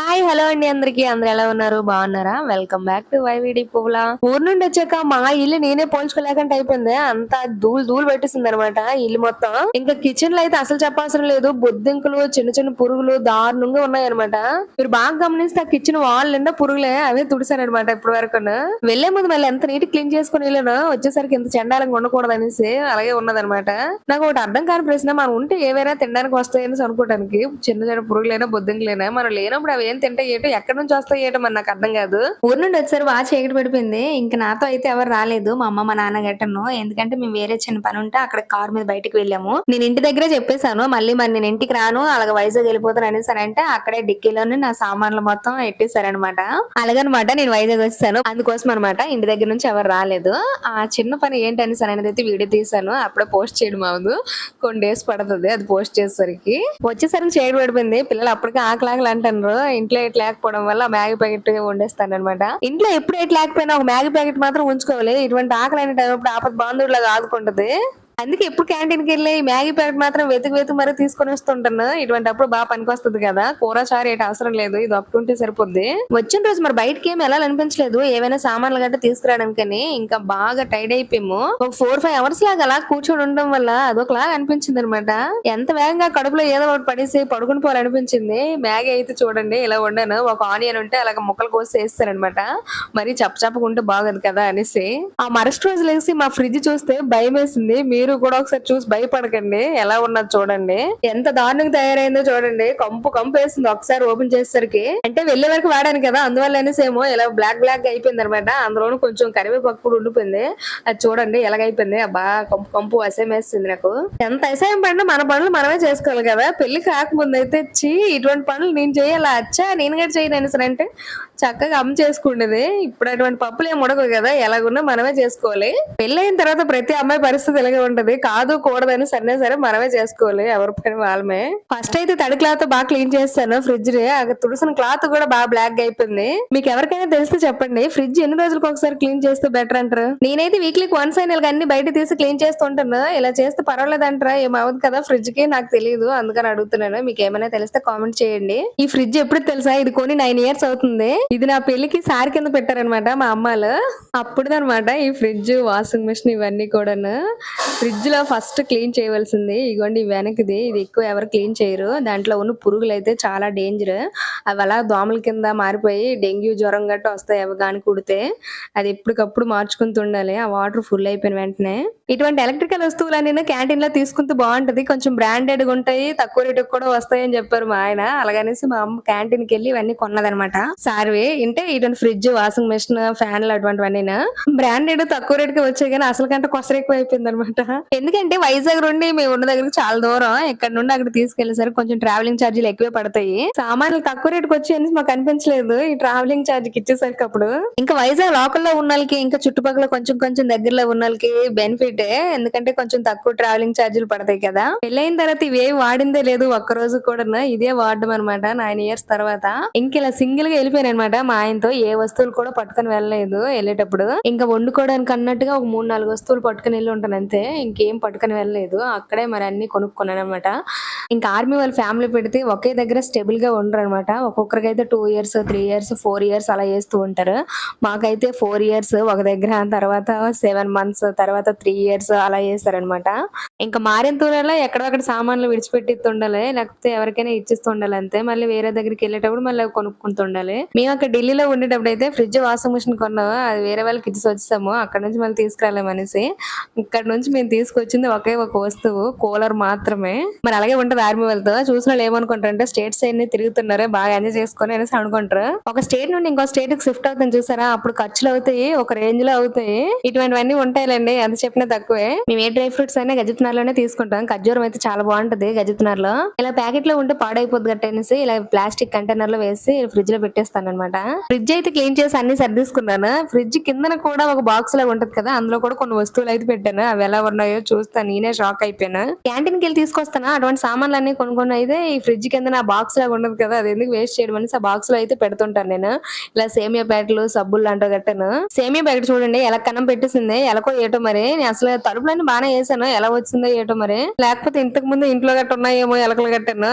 Hi hello అండి అందరికి. అందరు ఎలా ఉన్నారు? బాగున్నారా? వెల్కమ్ బ్యాక్ టు వైవిడి పువ్వులా. ఊరు నుండి వచ్చాక మా ఇల్లు నేనే పోల్చుకోలేకంటే అయిపోయింది. అంత ధూళి ధూళి పెట్టేసింది అనమాట ఇల్లు మొత్తం. ఇంకా కిచెన్లో అయితే అసలు చెప్పాల్సిన లేదు. బొద్దింకలు చిన్న చిన్న పురుగులు దారుణంగా ఉన్నాయన్నమాట. మీరు బాగా గమనిస్తే ఆ కిచెన్ వాల్ నిండా పురుగులే అవే తుడిసారనమాట ఇప్పటి వరకు వెళ్ళే ముందు మళ్ళీ ఎంత నీట్ క్లీన్ చేసుకుని వెళ్ళాను వచ్చేసరికి ఎంత చండాలంగా ఉండకూడదు అనేసి అలాగే ఉన్నదనమాట నాకు ఒకటి అర్థం కాని ప్రశ్న మనం ఉంటే ఏవైనా తినడానికి వస్తాయని అనుకోవడానికి చిన్న చిన్న పురుగులైనా బొద్దింకలైనా మనం లేనప్పుడు అవి ఏం తింటే ఏటో ఎక్కడి నుంచి వస్తాయి ఏటో మరి నాకు అర్థం కాదు. ఊరు నుండి వచ్చారు బాగా చీకటి పడిపోయింది. ఇంకా నాతో అయితే ఎవరు రాలేదు. మా అమ్మ మా నాన్న గట్టను. ఎందుకంటే మేము వేరే చిన్న పని ఉంటే అక్కడ కార్ మీద బయటకు వెళ్ళాము. నేను ఇంటి దగ్గరే చెప్పేశాను మళ్ళీ మరి నేను ఇంటికి రాను అలాగే వైజాగ్ వెళ్ళిపోతాను అనేసి అంటే అక్కడే డిక్కీలోనే నా సామాన్లు మొత్తం ఎట్టేశారనమాట అలాగనమాట నేను వైజాగ్ వచ్చాను అందుకోసం అనమాట ఇంటి దగ్గర నుంచి ఎవరు రాలేదు. ఆ చిన్న పని ఏంటి అనేసి అనేది అయితే వీడియో తీసాను అప్పుడే పోస్ట్ చేయడం అవదు కొన్ని డేస్ పడుతుంది అది పోస్ట్ చేసేసరికి. వచ్చేసరికి చేయడం పడిపోయింది. పిల్లలు అప్పటికే ఆకలాకలు అంటారు ఇంట్లో ఎట్లా లేకపోవడం వల్ల మ్యాగీ ప్యాకెట్ వండేస్తాను అనమాట ఇంట్లో ఎప్పుడు ఎట్లా లేకపోయినా ఒక మ్యాగీ ప్యాకెట్ మాత్రం ఉంచుకోవాలి. ఇటువంటి ఆకలి అయిన టైం ఆపద బాంధవులాగా ఆదుకుంటది. అందుకే ఎప్పుడు క్యాంటీన్కి వెళ్ళి మ్యాగీ ప్యాకెట్ మాత్రం వెతుకు వెతుకు మరీ తీసుకొని వస్తుంటాను. ఇటువంటి అప్పుడు బాగా పనికొస్తుంది కదా. కూర చారు ఏంటి అవసరం లేదు. ఇది ఒప్పుకుంటే సరిపోద్ది. వచ్చిన రోజు మరి బయటకి ఏం అనిపించలేదు ఏవైనా సామాన్లు గట్రా తీసుకురావడానికని ఇంకా బాగా టైడ్ అయిపోయాము. ఒక ఫోర్ ఫైవ్ అవర్స్ లాగా అలా కూర్చొని ఉండడం వల్ల అదొకలాగా అనిపించింది అనమాట ఎంత వేగంగా కడుపులో ఏదో ఒకటి పడేసి పడుకుని పోవాలనిపించింది. మ్యాగీ అయితే చూడండి ఇలా వండాను. ఒక ఆనియన్ ఉంటే అలాగ ముక్కలు కోసి వేస్తారనమాట మరి చప్పచప్పకుంటే బాగోదు కదా అనేసి. ఆ మరస్ట్ రోజు లేసి మా ఫ్రిడ్జ్ చూస్తే భయం వేసింది మీరు కూడా ఒకసారి చూసి భయపడకండి. ఎలా ఉన్నది చూడండి. ఎంత దారుణంగా తయారైందో చూడండి. కంపు కంపు వేసింది ఒకసారి ఓపెన్ చేసేసరికి. అంటే వెళ్ళే వరకు వాడాను కదా. అందువల్ల అనేసి ఏమో ఇలా బ్లాక్ బ్లాక్ అయిపోయింది అనమాట అందులోనూ కొంచెం కరివేపాకు కూడా ఉండిపోయింది. అది చూడండి ఎలాగైపోయింది. అబ్బా కంపు కంపు అసహ్యం వేస్తుంది నాకు. ఎంత అసహ్యం పడినా మన పనులు మనమే చేసుకోవాలి కదా. పెళ్ళి కాకముందు అయితే చీ ఇటువంటి పనులు నేను చేయాలా? అచ్చా నేను కూడా చేయను అనేసి అంటే చక్కగా అమ్మ చేసుకుండేది. ఇప్పుడు అటువంటి పప్పులు ఏం ఉడకవు కదా. ఎలాగున్నా మనమే చేసుకోవాలి. పెళ్ళైన తర్వాత ప్రతి అమ్మాయి పరిస్థితి ఇలాగే ఉంటది. కాదు కూడదని సరే సరే మనమే చేసుకోవాలి. ఎవరి పని వాళ్ళమే. ఫస్ట్ అయితే తడి క్లాత్ బాగా క్లీన్ చేస్తాను ఫ్రిడ్జ్ తుడిసిన క్లాత్ కూడా బాగా బ్లాక్ అయిపోయింది. మీకు ఎవరికైనా తెలిస్తే చెప్పండి. ఫ్రిడ్జ్ ఎన్ని రోజులకు ఒకసారి క్లీన్ చేస్తే బెటర్ అంటారు? నేనైతే వీక్లీకి వన్స్ అయిన అన్ని బయట తీసి క్లీన్ చేస్తుంటాను. ఇలా చేస్తే పర్వాలేదు అంటారా ఏమవుతుంది కదా ఫ్రిడ్జ్కి నాకు తెలియదు అందుకని అడుగుతున్నాను. మీకు ఏమైనా తెలిస్తే కామెంట్ చేయండి. ఈ ఫ్రిడ్జ్ ఎప్పుడు తెలుసా? ఇది కొని నైన్ ఇయర్స్ అవుతుంది. ఇది నా పెళ్ళికి సారి కింద పెట్టారనమాట మా అమ్మాలు. అప్పుడుదనమాట ఈ ఫ్రిడ్జ్ వాషింగ్ మిషన్ ఇవన్నీ కూడాను. ఫ్రిడ్జ్లో ఫస్ట్ క్లీన్ చేయవలసింది. ఇగోండి ఈ వెనకది. ఇది ఎక్కువ ఎవరు క్లీన్ చేయరు. దాంట్లో ఉన్న పురుగులు అయితే చాలా డేంజర్. అవి అలా దోమల కింద మారిపోయి డెంగ్యూ జ్వరం గట్ట వస్తాయి అవి కానీ కుడితే. అది ఎప్పటికప్పుడు మార్చుకుంటుండాలి ఆ వాటర్ ఫుల్ అయిపోయిన వెంటనే. ఇటువంటి ఎలక్ట్రికల్ వస్తువులన్నీ క్యాంటీన్లో తీసుకుంటే బాగుంటది. కొంచెం బ్రాండెడ్గా ఉంటాయి. తక్కువ రేటుకి కూడా వస్తాయి అని చెప్పారు మా ఆయన. అలాగనేసి మా అమ్మ క్యాంటీన్కి వెళ్ళి ఇవన్నీ కొన్నదనమాట. సార్వి అంటే ఇటువంటి ఫ్రిడ్జ్ వాషింగ్ మెషిన్ ఫ్యాన్లు అటువంటివన్నీ బ్రాండెడ్ తక్కువ రేట్కి వచ్చాయి కానీ అసలు కంటే కొసర ఎక్కువ అయిపోయింది అనమాట ఎందుకంటే వైజాగ్ నుండి మేము ఉన్న దగ్గర చాలా దూరం. ఇక్కడ నుండి అక్కడ తీసుకెళ్ళేసరికి కొంచెం ట్రావెలింగ్ ఛార్జీలు ఎక్కువే పడతాయి. సామాన్లు తక్కువ రేటుకి వచ్చి మాకు అనిపించలేదు. ఈ ట్రావెలింగ్ ఛార్జ్ ఇచ్చేసరికి అప్పుడు. ఇంకా వైజాగ్ లోకల్లో ఉన్న వాళ్ళకి ఇంకా చుట్టుపక్కల కొంచెం కొంచెం దగ్గరలో ఉన్న వాళ్ళకి బెనిఫిట్ ఎందుకంటే కొంచెం తక్కువ ట్రావెలింగ్ ఛార్జీలు పడతాయి కదా. పెళ్ళైన తర్వాత ఇవేవి వాడిందే లేదు ఒక్క రోజు కూడా ఇదే వాడడం అనమాట నైన్ ఇయర్స్ తర్వాత. ఇంకా ఇలా సింగిల్గా వెళ్ళిపోయాను అనమాట మా ఆయనతో. ఏ వస్తువులు కూడా పట్టుకొని వెళ్ళలేదు వెళ్ళేటప్పుడు. ఇంకా వండుకోవడానికి అన్నట్టుగా ఒక మూడు నాలుగు వస్తువులు పట్టుకొని వెళ్ళి ఉంటాను అంతే. ఇంకేం పట్టుకొని వెళ్ళలేదు. అక్కడే మరి అన్ని కొనుక్కున్నాను అనమాట ఇంకా ఆర్మీ వాళ్ళ ఫ్యామిలీ పెడితే ఒకే దగ్గర స్టేబుల్గా ఉండరు అనమాట ఒక్కొక్కరికి అయితే two years three years four years అలా చేస్తూ ఉంటారు. మాకైతే ఫోర్ ఇయర్స్ ఒక దగ్గర తర్వాత సెవెన్ మంత్స్ తర్వాత త్రీ ఇయర్స్ అలా చేస్తారనమాట ఇంకా మారిన తూరంలో ఎక్కడొక్కడ సామాన్లు విడిచిపెట్టి ఉండాలి లేకపోతే ఎవరికైనా ఇచ్చిస్తుండాలి అంతే. మళ్ళీ వేరే దగ్గరికి వెళ్ళేటప్పుడు మళ్ళీ కొనుక్కుంటుండాలి. మేము అక్కడ ఢిల్లీలో ఉండేటప్పుడు అయితే ఫ్రిడ్జ్ వాషింగ్ మిషన్ కొన్నాము. అది వేరే వాళ్ళకి ఇచ్చి వచ్చేసాము. అక్కడ నుంచి మళ్ళీ తీసుకురాలేమనేసి. ఇక్కడ నుంచి మేము తీసుకొచ్చింది ఒకే ఒక వస్తువు కూలర్ మాత్రమే. మరి అలాగే ఉంటది ఆర్మీ వాళ్ళతో చూసిన వాళ్ళు ఏమనుకుంటారంటే స్టేట్ సైడ్ని తిరుగుతున్నారు బాగా ఎంజాయ్ చేసుకొని అనేసి అనుకుంటారు. ఒక స్టేట్ నుండి ఇంకో స్టేట్కి షిఫ్ట్ అవుతుంది చూసారా? అప్పుడు ఖర్చులు అవుతాయి ఒక రేంజ్లో అవుతాయి. ఇటువంటివన్నీ ఉంటాయిలేండి ఎంత చెప్పినా తక్కువే. మేము ఏ డ్రై ఫ్రూట్స్ అయినా గజప్నార్లోనే తీసుకుంటాం. ఖర్జూరం అయితే చాలా బాగుంటది గజప్నార్లో ఇలా ప్యాకెట్లో ఉంటే పాడైపోద్ది గట్టనేసి ఇలా ప్లాస్టిక్ కంటైనర్లో వేసి ఫ్రిడ్జ్లో పెట్టేస్తాను అనమాట ఫ్రిడ్జ్ అయితే క్లీన్ చేసి అన్ని సర్దీసుకున్నాను. ఫ్రిడ్జ్ కిందన కూడా ఒక బాక్స్ లాగా ఉంటది కదా అందులో కూడా కొన్ని వస్తువులు అయితే పెట్టాను. అవి ఎలా ఉన్నాయో చూస్తా నేనే షాక్ అయిపోయాను. క్యాంటీన్కి వెళ్ళి తీసుకొస్తాను? అటువంటి సామాన్లు అన్ని కొనుక్కొని అయితే ఈ ఫ్రిడ్జ్ కింద నా బాక్స్ లాగా ఉండదు కదా అది ఎందుకు వేస్ట్ చేయడం అనేసి ఆ బాక్స్లో అయితే పెడుతుంటాను నేను. ఇలా సేమియా ప్యాకెట్లు సబ్బులు లాంటివి కట్టాను. సేమియా ప్యాకెట్ చూడండి ఎలా కన్నం పెట్టేసింది ఎలాకో ఏటో మరి. నేను అసలు తలుపులన్నీ బాగానే వేసాను ఎలా వచ్చిందో ఏటో మరి. లేకపోతే ఇంతకు ముందు ఇంట్లో గట్ట ఉన్నాయేమో ఎలకలు కట్టాను.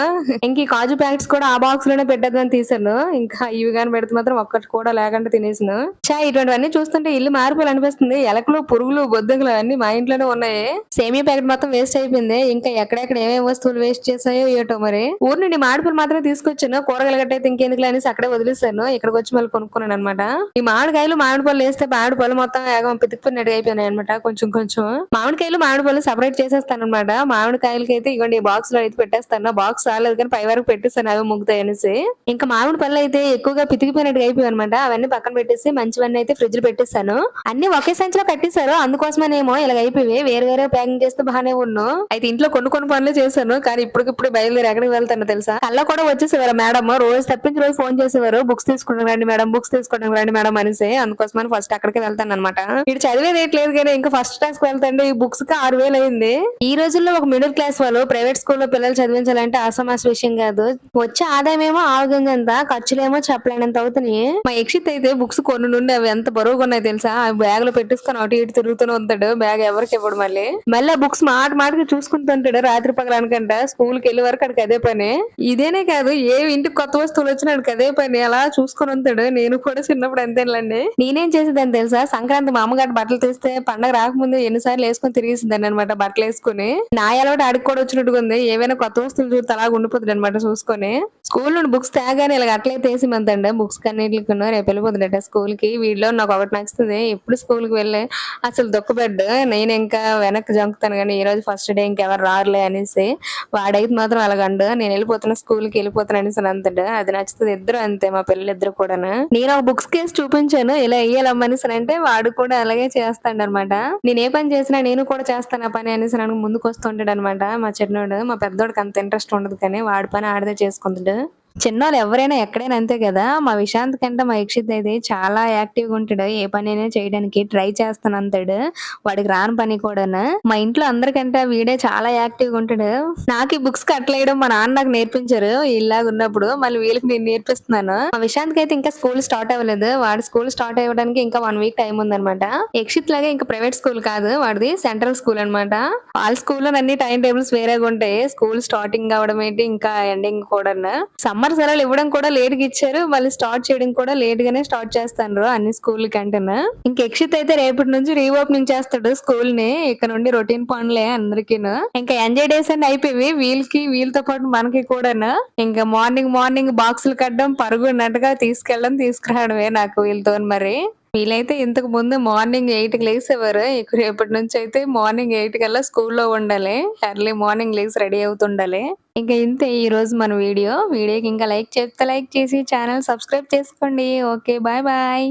ఇంక ఈ కాజు ప్యాకెట్స్ కూడా ఆ బాక్స్లోనే పెట్టేద్దామని తీసాను ఇంకా ఇవి కానీ పెడితే మాత్రం ఒక్కటి కూడా లేకుండా తినేసాను. చా ఇటువంటివన్నీ చూస్తుంటే ఇల్లు మారిపోయాలనిపిస్తుంది. ఎలకలు పురుగులు బొద్దుగులు అన్ని మా ఇంట్లోనే ఉన్నాయి. సేమియా ప్యాకెట్ మొత్తం వేస్ట్ అయిపోయింది. ఇంకా ఎక్కడెక్కడ ఏమేమి వస్తువులు వేస్ట్ చేసాయో ఏటో మరి? ఊరు నుండి మామిడిపళ్ళు మాత్రమే తీసుకొచ్చాను. కూరగాయలు గట్ట అయితే ఇంకెందుకు అనేసి అక్కడే వదిలేసాను ఇక్కడికి వచ్చి మళ్ళీ కొనుక్కున్నాను అనమాట ఈ మామిడికాయలు మామిడి పళ్ళు వేస్తే మామిడి పళ్ళు మొత్తం ఏగం పితికిపోయినట్టు అయిపోయినాయి అనమాట కొంచెం కొంచెం. మామిడికాయలు మామిడి పళ్ళు సపరేట్ చేసేస్తాను అనమాట మామిడికాయలకి అయితే ఇవ్వండి బాక్స్లో అయితే పెట్టేస్తాను. బాక్స్ రాలేదు కానీ పై వరకు పెట్టేస్తాను అవి ముగ్గుతాయి అనేసి. ఇంకా మామిడి పళ్ళు అయితే ఎక్కువగా పితికిపోయినట్టు అయిపోయి అనమాట అవన్నీ పక్కన పెట్టేసి మంచివన్నీ అయితే ఫ్రిడ్జ్లో పెట్టేస్తాను అన్ని ఒకే సంచిలో కట్టేశారు. అందుకోసమనేమో ఇలా అయిపోయి వేరే వేరే ప్యాకింగ్ చేస్తే బాగానే ఉన్నాను అయితే ఇంట్లో కొన్ని కొన్ని పనులు చేశాను కానీ ఇప్పటికిప్పుడు బయలుదేరి ఎక్కడికి వెళ్తాను తెలుసా? కల్లా కూడా వచ్చేసేవారు మేడం రోజు తప్పించి రోజు ఫోన్ చేసేవారు. బుక్స్ తీసుకుంటాం రండి మేడం బుక్స్ తీసుకుంటాం రండి మేడం అనేసి అందుకోసమని ఫస్ట్ అక్కడికి వెళ్తాను అనమాట ఇటు చదివేది ఏట్లేదు కానీ ఇంకా ఫస్ట్ క్లాస్కి వెళ్తాండి ఈ బుక్స్కి ఆరు వేలు అయింది. ఈ రోజుల్లో ఒక మిడిల్ క్లాస్ వాళ్ళు ప్రైవేట్ స్కూల్లో పిల్లలు చదివించాలంటే అసమాస విషయం కాదు. వచ్చే ఆదాయం ఏమో ఆరోగ్యంగా ఆగంగంత ఖర్చులేమో చెప్పలేనంత అవుతున్నాయి. మా యక్షిత్ అయితే బుక్స్ కొన్ని నుండి అవి ఎంత బరువుగా ఉన్నాయి తెలుసా? ఆ బ్యాగ్లో పెట్టేసుకొని అటు ఇటు తిరుగుతూనే ఉంటాడు. బ్యాగ్ ఎవరికి ఇవ్వడు మళ్ళీ. మళ్ళీ? బుక్స్ మాట మాటకి చూసుకుంటుంటాడు రాత్రి పగలనుకంట. స్కూల్కి వెళ్ళే వరకు అడికి అదే పని. ఇదేనే కాదు ఏ ఇంటికి కొత్త వస్తువులు వచ్చినా అడికి అదే పని. అలా చూసుకొని ఉంటాడు. నేను కూడా చిన్నప్పుడు అంతేనండి నేనేం చేసేదాన్ని తెలుసా? సంక్రాంతి మా అమ్మగారు బట్టలు తెస్తే పండగ రాకముందు ఎన్నిసార్లు వేసుకొని తిరిగేసిందాన్ని అనమాట బట్టలు వేసుకుని. నా అలవాటు ఆడికి కూడా వచ్చినట్టుగా ఉంది. ఏవైనా కొత్త వస్తువులు చూస్తే అలాగ ఉండిపోతుంది అనమాట చూసుకొని. స్కూల్ నుండి బుక్స్ తేగానే ఇలా అట్లయితే తీసి మంతండి బుక్స్ కన్నిటికి రేపు వెళ్ళిపోతుందట స్కూల్కి వీడిలో నాకు ఒకటి నచ్చుతుంది. ఎప్పుడు స్కూల్కి అసలు దొక్కబెడ్ నేను ఇంకా వెనక్కి జంకుతాను కానీ ఈ రోజు ఫస్ట్ డే ఇంకెవరు రారులే అనేసి వాడైతే మాత్రం అలాగండు నేను వెళ్ళిపోతున్నా స్కూల్కి వెళ్ళిపోతాను అనేసి అని అంతడు. అది నచ్చుతుంది. ఇద్దరు అంతే మా పిల్లలు ఇద్దరు కూడా నేను ఒక బుక్స్ కేసు చూపించాను. ఇలా వేయాలమ్మనేసి అంటే వాడు కూడా అలాగే చేస్తాడు అనమాట నేను ఏ పని చేసినా నేను కూడా చేస్తాను ఆ పని అనేసి నాకు ముందుకు వస్తుంటాడు అనమాట మా చిన్నోడు. మా పెద్దోడికి అంత ఇంట్రెస్ట్ ఉండదు కానీ వాడి పని ఆడదే చేసుకుంటాడు. చిన్నోళ్ళు ఎవరైనా ఎక్కడైనా అంతే కదా? మా విశాంత్ కంటే మా యక్షిత్ అయితే చాలా యాక్టివ్గా ఉంటాడు. ఏ పని అయినా చేయడానికి ట్రై చేస్తాను అంతాడు. వాడికి రాని పని కూడా మా ఇంట్లో అందరికంటే వీడే చాలా యాక్టివ్గా ఉంటాడు. నాకు ఈ బుక్స్ కట్టలేయడం మా నాన్న నాకు నేర్పించారు. ఇలాగ ఉన్నప్పుడు మళ్ళీ వీళ్ళకి నేను నేర్పిస్తున్నాను. మా విశాంత్ అయితే ఇంకా స్కూల్ స్టార్ట్ అవ్వలేదు. వాడి స్కూల్ స్టార్ట్ అవ్వడానికి ఇంకా వన్ వీక్ టైం ఉందన్నమాట. యక్షిత్ లాగా ఇంకా ప్రైవేట్ స్కూల్ కాదు. వాడిది సెంట్రల్ స్కూల్ అన్నమాట. వాళ్ళ స్కూల్లో అన్ని టైం టేబుల్స్ వేరేగా ఉంటాయి. స్కూల్ స్టార్టింగ్ అవడం ఏంటి? ఇంకా ఎండింగ్ కూడా సమ్మర్ సెలవులు ఇవ్వడం కూడా లేట్గా ఇచ్చారు. మళ్ళీ స్టార్ట్ చేయడం కూడా లేట్ గానే స్టార్ట్ చేస్తాను అన్ని స్కూల్ కంటేనా ఇంక యక్షిత్ అయితే రేపటి నుంచి రీఓపెనింగ్ చేస్తాడు స్కూల్ని ఇక్కడ నుండి రొటీన్ పనులే అందరికీను. ఇంకా ఎంజాయ్ డేస్ అన్ని అయిపోయి వీళ్ళకి వీళ్ళతో పాటు మనకి కూడాను. ఇంకా మార్నింగ్ మార్నింగ్ బాక్సులు కట్టడం పరుగున్నట్టుగా తీసుకెళ్ళడం తీసుకురావడమే నాకు వీళ్ళతో మరి. వీలైతే ఇంతకు ముందు మార్నింగ్ ఎయిట్కి లేసేవారు. ఇక రేపటి నుంచి అయితే మార్నింగ్ ఎయిట్ కల్లా స్కూల్లో ఉండాలి. ఎర్లీ మార్నింగ్ లేచి రెడీ అవుతుండాలి. ఇంకా ఇంతే ఈ రోజు మన వీడియో. వీడియోకి ఇంకా లైక్ చెప్తే లైక్ చేసి ఛానల్ సబ్స్క్రైబ్ చేసుకోండి. Okay bye bye.